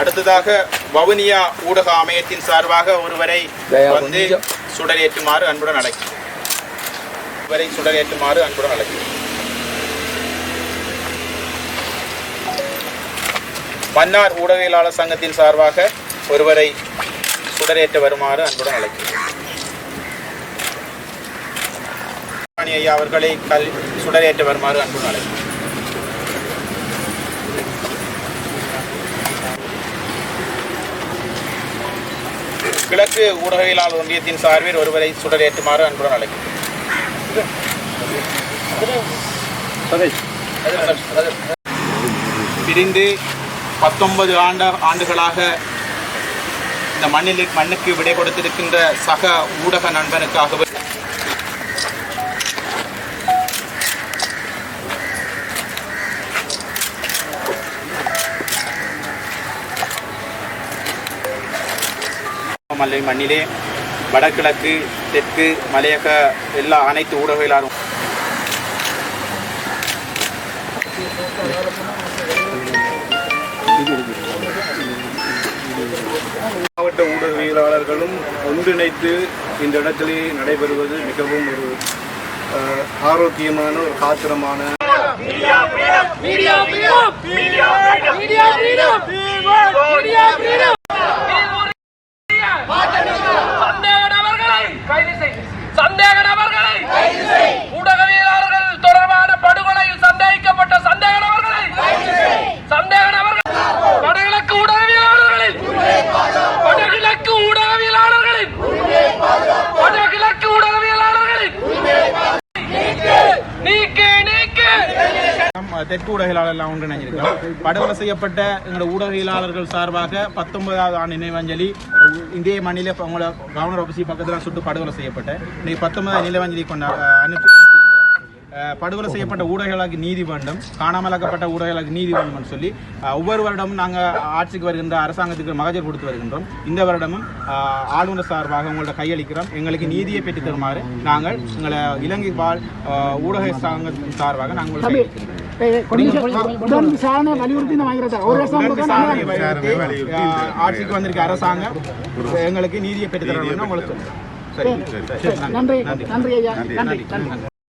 அடுத்ததாக வவுனியா ஊடக அமையத்தின் சார்பாக ஒருவரை வந்து. சுடரேற்றுமாறு அன்புடன் அழைக்கிறேன். ஒருவரை சுடரேற்றுமாறு அன்புடன் அழைக்கிறேன். மன்னார் ஊடகவியலாளர் சங்கத்தின் சார்பாக ஒருவரை சுடரேற்ற வருமாறு அன்புடன் அழைக்கிறேன். ஐயா அவர்களை கல் சுடரேற்ற வருமாறு அன்புடன் அழைக்கிறேன். கிழக்கு ஊடகவியலாளர் ஒன்றியத்தின் சார்பில் ஒருவரை சுடரேற்றுமாறு அன்புடன் அழைக்கிறேன். பிரிந்து பத்தொன்பது ஆண்ட ஆண்டுகளாக இந்த மண்ணில் மண்ணுக்கு விடை கொடுத்திருக்கின்ற சக ஊடக நண்பனுக்காகவே மல்லை மண்ணிலே வடகிழக்கு தெற்கு மலையக எல்லா அனைத்து ஊடகவியலாளரும் மாவட்ட ஊடகவியலாளர்களும் ஒன்றிணைத்து இந்த இடத்திலே நடைபெறுவது மிகவும் ஒரு ஆரோக்கியமான ஒரு காத்திரமான தெற்கு ஊடகவியலாளர்லாம் ஒன்றிணைஞ்சிருக்கிறோம். படுகொலை செய்யப்பட்ட எங்களோட ஊடகவியலாளர்கள் சார்பாக பத்தொன்பதாவது ஆண்டு நினைவஞ்சலி இந்திய மண்ணிலே உங்களோட கவர்னர் ஆஃபீஸ் பக்கத்தில் சுட்டு படுகொலை செய்யப்பட்ட இன்னைக்கு பத்தொன்பதாவது நினைவஞ்சலி கொண்டா அனுப்பி படுகொலை செய்யப்பட்ட ஊடகங்களுக்கு நீதி வேண்டும் காணாமலாக்கப்பட்ட ஊடகங்களுக்கு நீதி வேண்டும் சொல்லி ஒவ்வொரு வருடமும் நாங்கள் ஆட்சிக்கு வருகின்ற அரசாங்கத்துக்கு மகஜர் கொடுத்து வருகின்றோம். இந்த வருடமும் ஆளுநர் சார்பாக உங்கள்ட்ட கையளிக்கிறோம். எங்களுக்கு நீதியை பெற்றுத் தருமாறு நாங்கள் எங்களை இலங்கை வாழ் ஊடக சங்கத்தின் சார்பாக நாங்கள் கையளிக்கிறோம் ஆட்சிக்கு வந்திருக்க அரசாங்கம் எங்களுக்கு நீதியை பெற்றுத் தரணும்னு உங்களுக்கு சொல்றேன். சரி சரி. நன்றி நன்றி. ஐயா. நன்றி நன்றி.